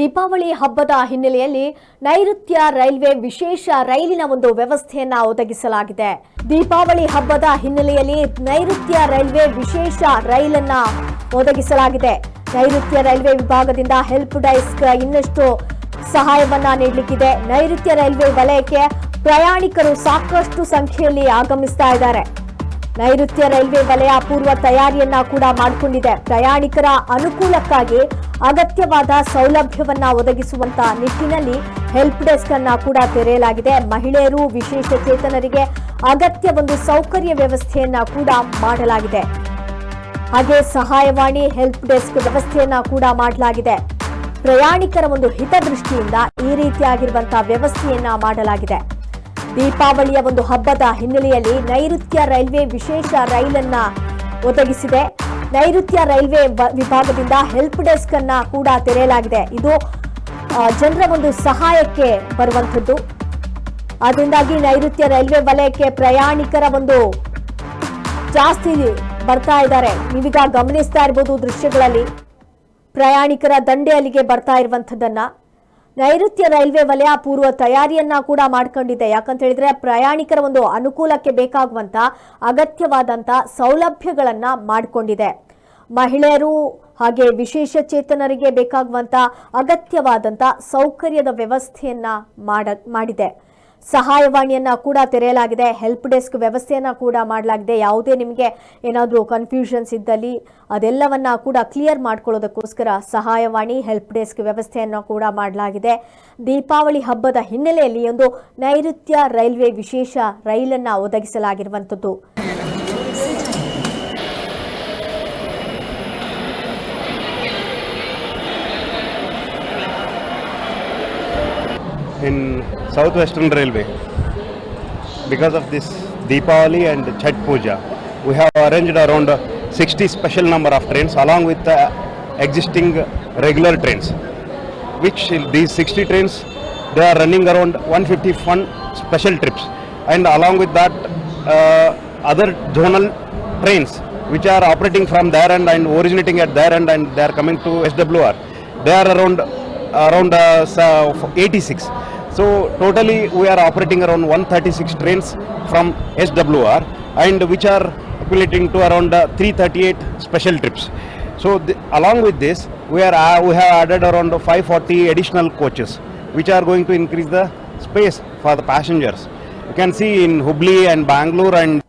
ದೀಪಾವಳಿ ಹಬ್ಬದ ಹಿನ್ನೆಲೆಯಲ್ಲಿ ನೈಋತ್ಯ ರೈಲ್ವೆ ವಿಶೇಷ ರೈಲಿನ ಒಂದು ವ್ಯವಸ್ಥೆಯನ್ನ ಒದಗಿಸಲಾಗಿದೆ. ದೀಪಾವಳಿ ಹಬ್ಬದ ಹಿನ್ನೆಲೆಯಲ್ಲಿ ನೈಋತ್ಯ ರೈಲ್ವೆ ವಿಶೇಷ ರೈಲನ್ನ ಒದಗಿಸಲಾಗಿದೆ. ನೈಋತ್ಯ ರೈಲ್ವೆ ವಿಭಾಗದಿಂದ ಹೆಲ್ಪ್ ಡೆಸ್ಕ್ ಇನ್ನಷ್ಟು ಸಹಾಯವನ್ನ ನೀಡಲಿಕ್ಕಿದೆ. ನೈಋತ್ಯ ರೈಲ್ವೆ ವಲಯಕ್ಕೆ ಪ್ರಯಾಣಿಕರು ಸಾಕಷ್ಟು ಸಂಖ್ಯೆಯಲ್ಲಿ ಆಗಮಿಸ್ತಾ ಇದ್ದಾರೆ. ನೈಋತ್ಯ ರೈಲ್ವೆ ವಲಯ ಪೂರ್ವ ತಯಾರಿಯನ್ನ ಕೂಡ ಮಾಡಿಕೊಂಡಿದೆ. ಪ್ರಯಾಣಿಕರ ಅನುಕೂಲಕ್ಕಾಗಿ ಅಗತ್ಯವಾದ ಸೌಲಭ್ಯವನ್ನ ಒದಗಿಸುವಂತ ನಿಟ್ಟಿನಲ್ಲಿ ಹೆಲ್ಪ್ ಡೆಸ್ಕ್ ಅನ್ನ ಕೂಡ ತೆರೆಯಲಾಗಿದೆ. ಮಹಿಳೆಯರು ವಿಶೇಷ ಚೇತನರಿಗೆ ಅಗತ್ಯ ಒಂದು ಸೌಕರ್ಯ ವ್ಯವಸ್ಥೆಯನ್ನ ಕೂಡ ಮಾಡಲಾಗಿದೆ. ಹಾಗೆ ಸಹಾಯವಾಣಿ ಹೆಲ್ಪ್ ಡೆಸ್ಕ್ ವ್ಯವಸ್ಥೆಯನ್ನ ಕೂಡ ಮಾಡಲಾಗಿದೆ. ಪ್ರಯಾಣಿಕರ ಒಂದು ಹಿತದೃಷ್ಟಿಯಿಂದ ಈ ರೀತಿಯಾಗಿರುವಂತಹ ವ್ಯವಸ್ಥೆಯನ್ನ ಮಾಡಲಾಗಿದೆ. ದೀಪಾವಳಿಯ ಒಂದು ಹಬ್ಬದ ಹಿನ್ನೆಲೆಯಲ್ಲಿ ನೈಋತ್ಯ ರೈಲ್ವೆ ವಿಶೇಷ ರೈಲನ್ನ ಒದಗಿಸಿದೆ. ನೈಋತ್ಯ ರೈಲ್ವೆ ವಿಭಾಗದಿಂದ ಹೆಲ್ಪ್ ಡೆಸ್ಕ್ ಅನ್ನ ಕೂಡ ತೆರೆಯಲಾಗಿದೆ. ಇದು ಜನರ ಒಂದು ಸಹಾಯಕ್ಕೆ ಬರುವಂಥದ್ದು. ಅದರಿಂದಾಗಿ ನೈಋತ್ಯ ರೈಲ್ವೆ ವಲಯಕ್ಕೆ ಪ್ರಯಾಣಿಕರ ಒಂದು ಜಾಸ್ತಿ ಬರ್ತಾ ಇದ್ದಾರೆ. ನೀವೀಗ ಗಮನಿಸ್ತಾ ಇರ್ಬೋದು ದೃಶ್ಯಗಳಲ್ಲಿ. ಪ್ರಯಾಣಿಕರ ದಂಡೆ ಅಲ್ಲಿಗೆ ಬರ್ತಾ ಇರುವಂಥದ್ದನ್ನ. ನೈಋತ್ಯ ರೈಲ್ವೆ ವಲಯ ಪೂರ್ವ ತಯಾರಿಯನ್ನ ಕೂಡ ಮಾಡ್ಕೊಂಡಿದೆ. ಯಾಕಂತ ಹೇಳಿದ್ರೆ ಪ್ರಯಾಣಿಕರ ಒಂದು ಅನುಕೂಲಕ್ಕೆ ಬೇಕಾಗುವಂತ ಅಗತ್ಯವಾದಂತ ಸೌಲಭ್ಯಗಳನ್ನ ಮಾಡಿಕೊಂಡಿದೆ. ಮಹಿಳೆಯರು ಹಾಗೆ ವಿಶೇಷ ಚೇತನರಿಗೆ ಬೇಕಾಗುವಂತ ಅಗತ್ಯವಾದಂತ ಸೌಕರ್ಯದ ವ್ಯವಸ್ಥೆಯನ್ನ ಮಾಡ ಮಾಡಿದೆ. ಸಹಾಯವಾಣಿಯನ್ನ ಕೂಡ ತೆರೆಯಲಾಗಿದೆ. ಹೆಲ್ಪ್ ಡೆಸ್ಕ್ ವ್ಯವಸ್ಥೆಯನ್ನ ಕೂಡ ಮಾಡಲಾಗಿದೆ. ಯಾವುದೇ ನಿಮಗೆ ಏನಾದರೂ ಕನ್ಫ್ಯೂಷನ್ಸ್ ಇದ್ದಲ್ಲಿ ಅದೆಲ್ಲವನ್ನ ಕೂಡ ಕ್ಲಿಯರ್ ಮಾಡ್ಕೊಳ್ಳೋದಕ್ಕೋಸ್ಕರ ಸಹಾಯವಾಣಿ ಹೆಲ್ಪ್ ಡೆಸ್ಕ್ ವ್ಯವಸ್ಥೆಯನ್ನ ಕೂಡ ಮಾಡಲಾಗಿದೆ. ದೀಪಾವಳಿ ಹಬ್ಬದ ಹಿನ್ನೆಲೆಯಲ್ಲಿ ಒಂದು ನೈಋತ್ಯ ರೈಲ್ವೆ ವಿಶೇಷ ರೈಲನ್ನ ಒದಗಿಸಲಾಗಿರುವಂಥದ್ದು. In Southwestern Railway. Because of this Deepavali and Chhat Puja, we have arranged around 60 special number of trains along with the existing regular trains. Which these 60 trains, they are running around 150 fun special trips, and along with that, uh, other zonal trains which are operating from there end and originating at there end, and they are coming to SWR. They are around around uh, 86. So totally we are operating around 136 trains from SWR and which are accumulating to around uh, 338 special trips. So along with this, we are uh, we have added around 540 additional coaches, which are going to increase the space for the passengers. You can see in Hubli and Bangalore and